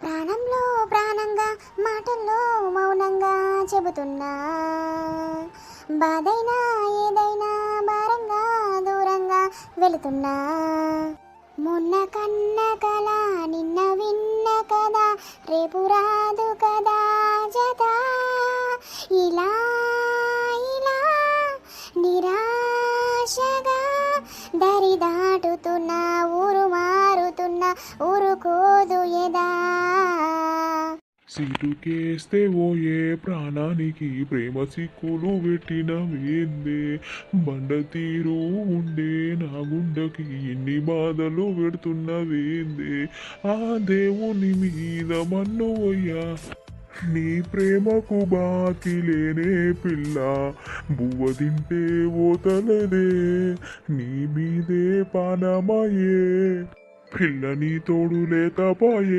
ప్రాణంలో ప్రాణంగా మాటల్లో మౌనంగా చెబుతున్నా. బాధైనా ఏదైనా భారంగా దూరంగా వెళుతున్నా. మొన్న కన్న కళ నిన్న విన్న కదా రేపు రాదు కదా. ఊరుకోదు ఎదా సిటుకేస్తే ఓయే ప్రాణానికి ప్రేమ సిక్కులు పెట్టిన వేందే. బండ తీరు ఉండే నా గుండెకి ఎన్ని బాధలు పెడుతున్న వేందే. ఆ దేవుని మీద మన్నోయ్యా నీ ప్రేమకు బాకి లేనే పిల్ల. బువ్వ తింటే ఓతలదే నీ మీదే పానమయే పిల్లని తోడు లేకపోయే